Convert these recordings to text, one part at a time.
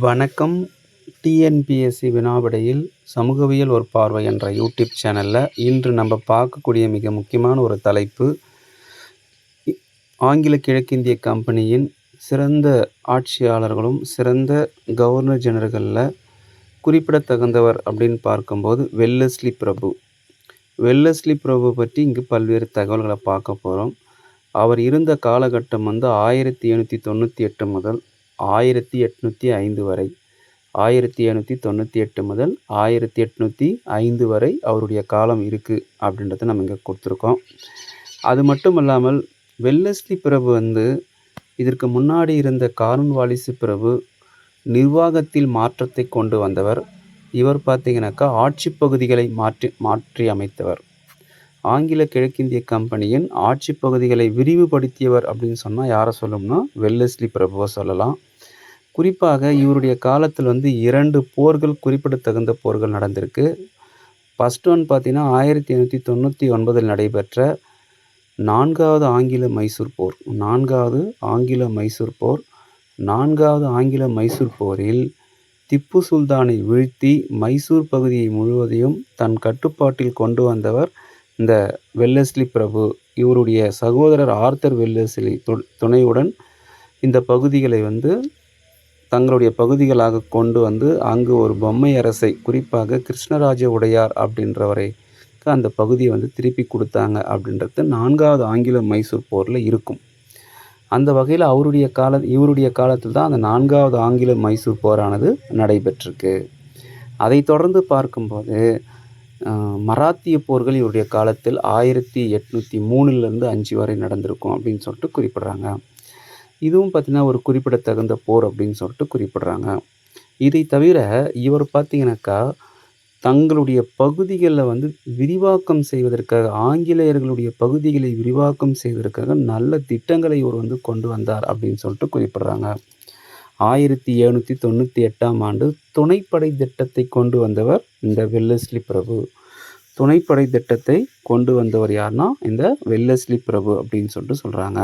வணக்கம். டிஎன்பிஎஸ்சி வினாவிடையில் சமூகவியல் ஒரு பார்வை என்ற யூடியூப் சேனலில் இன்று நம்ம பார்க்கக்கூடிய மிக முக்கியமான ஒரு தலைப்பு ஆங்கில கிழக்கிந்திய கம்பெனியின் சிறந்த ஆட்சியாளர்களும் சிறந்த கவர்னர் ஜெனரல்களில் குறிப்பிடத்தகுந்தவர் அப்படின்னு பார்க்கும்போது வெல்லஸ்லி பிரபு. வெல்லஸ்லி பிரபு பற்றி இங்கு பல்வேறு தகவல்களை பார்க்க போகிறோம் அவர் இருந்த காலகட்டம் வந்து ஆயிரத்தி எழுநூற்றி தொண்ணூற்றி எட்டு முதல் ஆயிரத்தி எட்நூற்றி ஐந்து வரை ஆயிரத்தி எழுநூற்றி தொண்ணூற்றி எட்டு முதல் ஆயிரத்தி எட்நூற்றி ஐந்து வரை அவருடைய காலம் இருக்குது அப்படின்றத நம்ம இங்கே கொடுத்துருக்கோம். அது மட்டும் இல்லாமல் வெல்லஸ்லி பிரபு வந்து இதற்கு முன்னாடி இருந்த கார்ன்வாலிசு பிரபு நிர்வாகத்தில் மாற்றத்தை கொண்டு வந்தவர். இவர் பார்த்தீங்கன்னாக்கா ஆட்சி பகுதிகளை மாற்றி மாற்றி அமைத்தவர். ஆங்கில கிழக்கிந்திய கம்பெனியின் ஆட்சி பகுதிகளை விரிவுபடுத்தியவர் அப்படின்னு சொன்னால் யாரை சொல்லணும்னா வெல்லஸ்லி பிரபுவை சொல்லலாம். குறிப்பாக இவருடைய காலத்தில் வந்து இரண்டு போர்கள் குறிப்பிடத்தகுந்த போர்கள் நடந்திருக்கு. ஃபஸ்ட் ஒன் பார்த்திங்கன்னா ஆயிரத்தி எண்ணூற்றி தொண்ணூற்றி ஒன்பதில் நடைபெற்ற நான்காவது ஆங்கில மைசூர் போர். நான்காவது ஆங்கில மைசூர் போர். நான்காவது ஆங்கில மைசூர் போரில் திப்பு சுல்தானை வீழ்த்தி மைசூர் பகுதியை முழுவதையும் தன் கட்டுப்பாட்டில் கொண்டு வந்தவர் இந்த வெல்லஸ்லி பிரபு. இவருடைய சகோதரர் ஆர்த்தர் வெல்லஸ்லி துணையுடன் இந்த பகுதிகளை வந்து தங்களுடைய பகுதிகளாக கொண்டு வந்து அங்கு ஒரு பொம்மை அரசை குறிப்பாக கிருஷ்ணராஜ உடையார் அப்படின்றவரை அந்த பகுதியை வந்து திருப்பி கொடுத்தாங்க அப்படின்றது நான்காவது ஆங்கில மைசூர் போரில் இருக்கும். அந்த வகையில் அவருடைய கால இவருடைய காலத்தில் தான் அந்த நான்காவது ஆங்கில மைசூர் போரானது நடைபெற்றிருக்கு. அதை தொடர்ந்து பார்க்கும்போது மராத்திய போர்கள் இவருடைய காலத்தில் ஆயிரத்தி எட்நூற்றி மூணுலேருந்து அஞ்சு வரை நடந்திருக்கும் அப்படின்னு சொல்லிட்டு குறிப்பிட்றாங்க. இதுவும் பார்த்திங்கன்னா ஒரு குறிப்பிடத்தகுந்த போர் அப்படின்னு சொல்லிட்டு குறிப்பிட்றாங்க. இதை தவிர இவர் பார்த்தீங்கன்னாக்கா தங்களுடைய பகுதிகளில் வந்து விரிவாக்கம் செய்வதற்காக ஆங்கிலேயர்களுடைய பகுதிகளை விரிவாக்கம் செய்வதற்காக நல்ல திட்டங்களை இவர் வந்து கொண்டு வந்தார் அப்படின்னு சொல்லிட்டு குறிப்பிட்றாங்க. ஆயிரத்தி எழுநூற்றி தொண்ணூற்றி எட்டாம் ஆண்டு துணைப்படை திட்டத்தை கொண்டு வந்தவர் இந்த வெல்லஸ்லி பிரபு. துணைப்படை திட்டத்தை கொண்டு வந்தவர் யார்னா இந்த வெல்லஸ்லி பிரபு அப்படின்னு சொல்லிட்டு சொல்கிறாங்க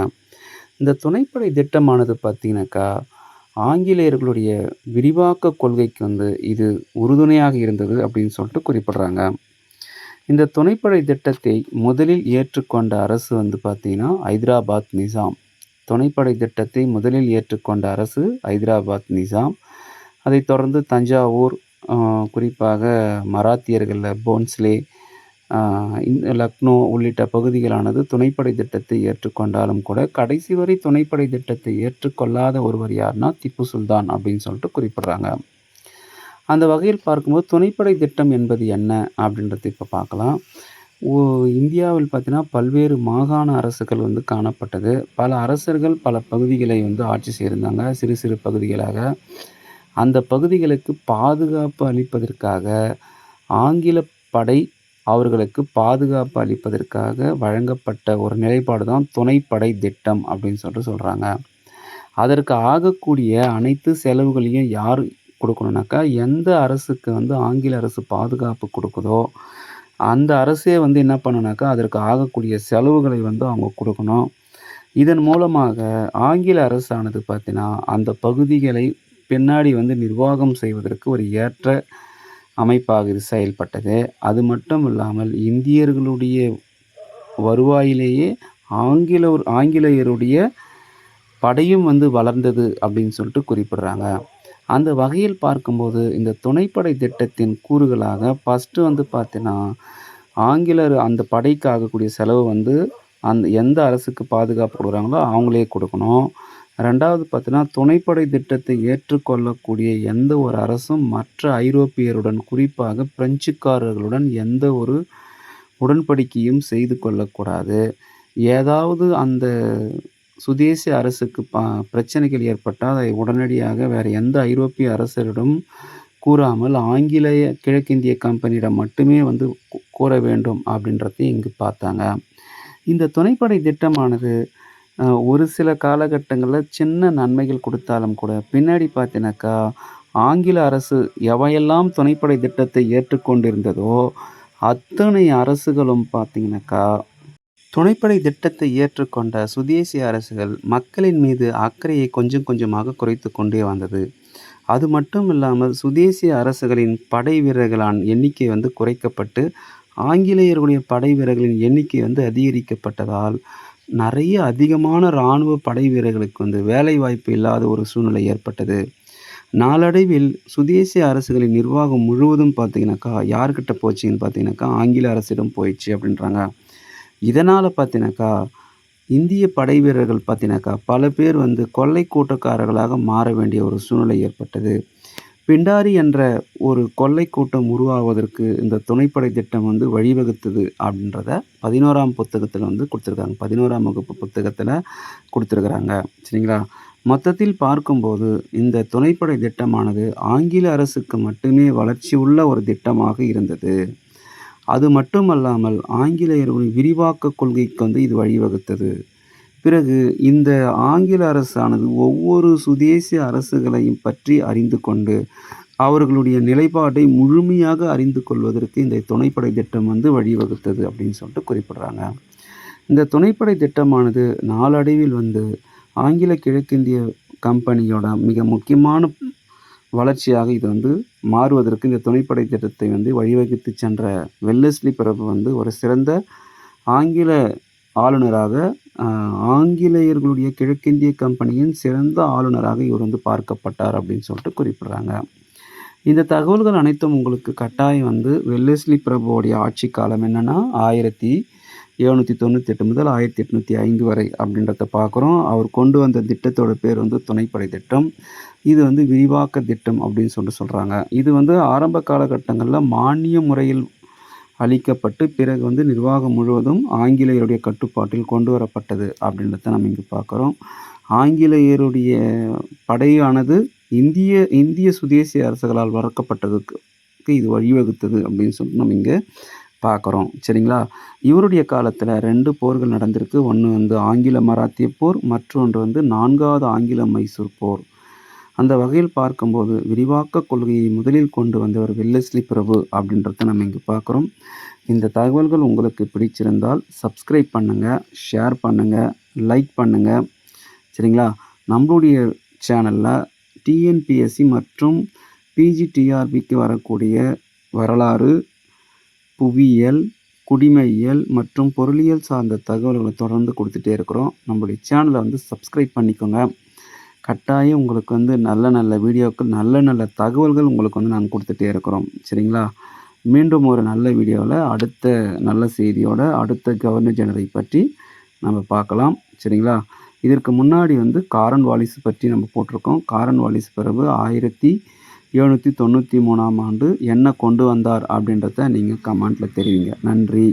இந்த துணைப்படை திட்டமானது பார்த்தீங்கன்னாக்கா ஆங்கிலேயர்களுடைய விரிவாக்க கொள்கைக்கு வந்து இது உறுதுணையாக இருந்தது அப்படின்னு சொல்லிட்டு குறிப்பிட்றாங்க. இந்த துணைப்படை திட்டத்தை முதலில் ஏற்றுக்கொண்ட அரசு வந்து பார்த்திங்கன்னா ஹைதராபாத் நிசாம். துணைப்படை திட்டத்தை முதலில் ஏற்றுக்கொண்ட அரசு ஹைதராபாத் நிசாம். அதைத் தொடர்ந்து தஞ்சாவூர் குறிப்பாக மராத்தியர்களில் போன்ஸ்லே லக்னோ உள்ளிட்ட பகுதிகளானது துணைப்படை திட்டத்தை ஏற்றுக்கொண்டாலும் கூட கடைசி வரை துணைப்படை திட்டத்தை ஏற்றுக்கொள்ளாத ஒருவர் யார்னா திப்பு சுல்தான் அப்படின்னு சொல்லிட்டு குறிப்பிட்றாங்க. அந்த வகையில் பார்க்கும்போது துணைப்படை திட்டம் என்பது என்ன அப்படின்றது இப்போ பார்க்கலாம். இந்தியாவில் பார்த்தீங்கன்னா பல்வேறு மாகாண அரசுகள் வந்து காணப்பட்டது. பல அரசர்கள் பல பகுதிகளை வந்து ஆட்சி செய்திருந்தாங்க. சிறு சிறு பகுதிகளாக. அந்த பகுதிகளுக்கு பாதுகாப்பு அளிப்பதற்காக ஆங்கில படை அவர்களுக்கு பாதுகாப்பு அளிப்பதற்காக வழங்கப்பட்ட ஒரு நிலைப்பாடு தான் துணைப்படை திட்டம் அப்படின்னு சொல்லிட்டு சொல்கிறாங்க அதற்கு ஆகக்கூடிய அனைத்து செலவுகளையும் யார் கொடுக்கணுனாக்கா எந்த அரசுக்கு வந்து ஆங்கில அரசு பாதுகாப்பு கொடுக்குதோ அந்த அரசே வந்து என்ன பண்ணுனாக்கா அதற்கு ஆகக்கூடிய செலவுகளை வந்து அவங்க கொடுக்கணும். இதன் மூலமாக ஆங்கில அரசானது பார்த்தீங்கன்னா அந்த பகுதிகளை பின்னாடி வந்து நிர்வாகம் செய்வதற்கு ஒரு ஏற்ற அமைப்பாக இது செயல்பட்டது. அது மட்டும் இல்லாமல் இந்தியர்களுடைய வருவாயிலேயே ஆங்கில ஆங்கிலேயருடைய படையும் வந்து வளர்ந்தது அப்படின்னு சொல்லிட்டு குறிப்பிடுறாங்க. அந்த வகையில் பார்க்கும்போது இந்த துணைப்படை திட்டத்தின் கூறுகளாக ஃபஸ்ட்டு வந்து பார்த்தீங்கன்னா ஆங்கிலர் அந்த படைக்கு ஆகக்கூடிய செலவு வந்து அந்த எந்த அரசுக்கு பாதுகாப்பு கொடுக்குறாங்களோ அவங்களே கொடுக்கணும். ரெண்டாவது பார்த்தீங்கன்னா துணைப்படை திட்டத்தை ஏற்றுக்கொள்ளக்கூடிய எந்த ஒரு அரசும் மற்ற ஐரோப்பியருடன் குறிப்பாக பிரெஞ்சுக்காரர்களுடன் எந்த ஒரு உடன்படிக்கையும் செய்து கொள்ளக்கூடாது. ஏதாவது அந்த சுதேசி அரசுக்கு ப பிரச்சனைகள் ஏற்பட்டால் அதை உடனடியாக வேறு எந்த ஐரோப்பிய அரசரிடம் கூறாமல் ஆங்கிலேய கிழக்கிந்திய கம்பெனியிடம் மட்டுமே வந்து கூற வேண்டும் அப்படின்றதையும் இங்கு பார்த்தாங்க. இந்த துணைப்படை திட்டமானது ஒரு சில காலகட்டங்களில் சின்ன நன்மைகள் கொடுத்தாலும் கூட பின்னாடி பார்த்தீங்கன்னாக்கா ஆங்கில அரசு எவையெல்லாம் துணைப்படை திட்டத்தை ஏற்றுக்கொண்டிருந்ததோ அத்தனை அரசுகளும் பார்த்திங்கனாக்கா துணைப்படை திட்டத்தை ஏற்றுக்கொண்ட சுதேசி அரசுகள் மக்களின் மீது அக்கறையை கொஞ்சம் கொஞ்சமாக குறைத்து கொண்டே வந்தது. அது மட்டும் இல்லாமல் சுதேசி அரசுகளின் படை வீரர்களான் எண்ணிக்கை வந்து குறைக்கப்பட்டு ஆங்கிலேயர்களுடைய படை வீரர்களின் எண்ணிக்கை வந்து அதிகரிக்கப்பட்டதால் நிறைய அதிகமான இராணுவ படை வீரர்களுக்கு வந்து வேலைவாய்ப்பு இல்லாத ஒரு சூழ்நிலை ஏற்பட்டது. நாளடைவில் சுதேசி அரசுகளின் நிர்வாகம் முழுவதும் பார்த்தீங்கன்னாக்கா யார்கிட்ட போச்சுன்னு பார்த்தீங்கன்னாக்கா ஆங்கில அரசிடம் போயிடுச்சு அப்படின்றாங்க. இதனால் பார்த்தீங்கன்னாக்கா இந்திய படை வீரர்கள் பார்த்தீங்கன்னாக்கா பல பேர் வந்து கொள்ளை கூட்டக்காரர்களாக மாற வேண்டிய ஒரு சூழ்நிலை ஏற்பட்டது. பிண்டாரி என்ற ஒரு கொள்ளை கூட்டம் உருவாவதற்கு இந்த துணைப்படை திட்டம் வந்து வழிவகுத்தது அப்படின்றத பதினோராம் புத்தகத்தில் வந்து கொடுத்துருக்காங்க. பதினோராம் வகுப்பு புத்தகத்தில் கொடுத்துருக்குறாங்க. சரிங்களா? மொத்தத்தில் பார்க்கும்போது இந்த துணைப்படை திட்டமானது ஆங்கில அரசுக்கு மட்டுமே வளர்ச்சி உள்ள ஒரு திட்டமாக இருந்தது. அது மட்டுமல்லாமல் ஆங்கிலேயர்களின் விரிவாக்க கொள்கைக்கு வந்து இது வழிவகுத்தது. பிறகு இந்த ஆங்கில அரசானது ஒவ்வொரு சுதேசி அரசுகளையும் பற்றி அறிந்து கொண்டு அவர்களுடைய நிலைப்பாட்டை முழுமையாக அறிந்து கொள்வதற்கு இந்த துணைப்படை திட்டம் வந்து வழிவகுத்தது அப்படின்னு சொல்லிட்டு குறிப்பிட்றாங்க. இந்த துணைப்படை திட்டமானது நாளடைவில் வந்து ஆங்கில கிழக்கிந்திய கம்பெனியோட மிக முக்கியமான வளர்ச்சியாக இது வந்து மாறுவதற்கு இந்த துணைப்படை திட்டத்தை வந்து வழிவகுத்து சென்ற வெல்லஸ்லி பிறப்பு வந்து ஒரு சிறந்த ஆங்கில ஆளுநராக ஆங்கிலேயர்களுடைய கிழக்கிந்திய கம்பெனியின் சிறந்த ஆளுநராக இவர் வந்து பார்க்கப்பட்டார் அப்படின்னு சொல்லிட்டு குறிப்பிடுறாங்க. இந்த தகவல்கள் அனைத்தும் உங்களுக்கு கட்டாயம் வந்து வெல்லஸ்லி பிரபுவோடைய ஆட்சி காலம் என்னென்னா ஆயிரத்தி எழுநூற்றி தொண்ணூற்றி எட்டு முதல் ஆயிரத்தி எட்நூற்றி ஐந்து வரை அப்படின்றத பார்க்குறோம். அவர் கொண்டு வந்த திட்டத்தோட பேர் வந்து துணைப்படை திட்டம். இது வந்து விரிவாக்க திட்டம் அப்படின்னு சொல்லிட்டு சொல்கிறாங்க இது வந்து ஆரம்ப காலகட்டங்களில் மானிய முறையில் அளிக்கப்பட்டு பிறகு வந்து நிர்வாகம் முழுவதும் ஆங்கிலேயருடைய கட்டுப்பாட்டில் கொண்டு வரப்பட்டது அப்படின்றத நம்ம இங்கே பார்க்குறோம். ஆங்கிலேயருடைய படையானது இந்திய இந்திய சுதேசி அரசுகளால் வளர்க்கப்பட்டதுக்கு இது வழிவகுத்தது அப்படின்னு சொல்லிட்டு நம்ம இங்கே பார்க்குறோம். சரிங்களா? இவருடைய காலத்தில் ரெண்டு போர்கள் நடந்திருக்கு. ஒன்று வந்து ஆங்கில மராத்திய போர் மற்றொன்று வந்து நான்காவது ஆங்கில மைசூர் போர். அந்த வகையில் பார்க்கும்போது விரிவாக்க கொள்கையை முதலில் கொண்டு வந்தவர் வெல்லஸ்லி பிரபு அப்படின்றத நம்ம இங்கே பார்க்குறோம். இந்த தகவல்கள் உங்களுக்கு பிடிச்சிருந்தால் சப்ஸ்கிரைப் பண்ணுங்கள் ஷேர் பண்ணுங்கள் லைக் பண்ணுங்கள் சரிங்களா? நம்மளுடைய சேனலில் டிஎன்பிஎஸ்சி மற்றும் பிஜிடிஆர்பிக்கு வரக்கூடிய வரலாறு புவியியல் குடிமையியல் மற்றும் பொருளியல் சார்ந்த தகவல்களை தொடர்ந்து கொடுத்துட்டே இருக்கிறோம். நம்மளுடைய சேனலை வந்து சப்ஸ்கிரைப் பண்ணிக்கோங்க. கட்டாயம் உங்களுக்கு வந்து நல்ல நல்ல வீடியோக்கள் நல்ல நல்ல தகவல்கள் உங்களுக்கு வந்து நாங்கள் கொடுத்துட்டே இருக்கிறோம். சரிங்களா? மீண்டும் ஒரு நல்ல வீடியோவில் அடுத்த நல்ல செய்தியோட அடுத்த கவர்னர் ஜெனரை பற்றி நம்ம பார்க்கலாம். சரிங்களா? இதற்கு முன்னாடி வந்து காரன் வாலிஸ் பற்றி நம்ம போட்டிருக்கோம். காரன் வாலிஸ் பிறகு ஆயிரத்தி எழுநூற்றி தொண்ணூற்றி மூணாம் ஆண்டு என்ன கொண்டு வந்தார் அப்படின்றத நீங்கள் கமெண்ட்டில் தெரிவிங்க. நன்றி.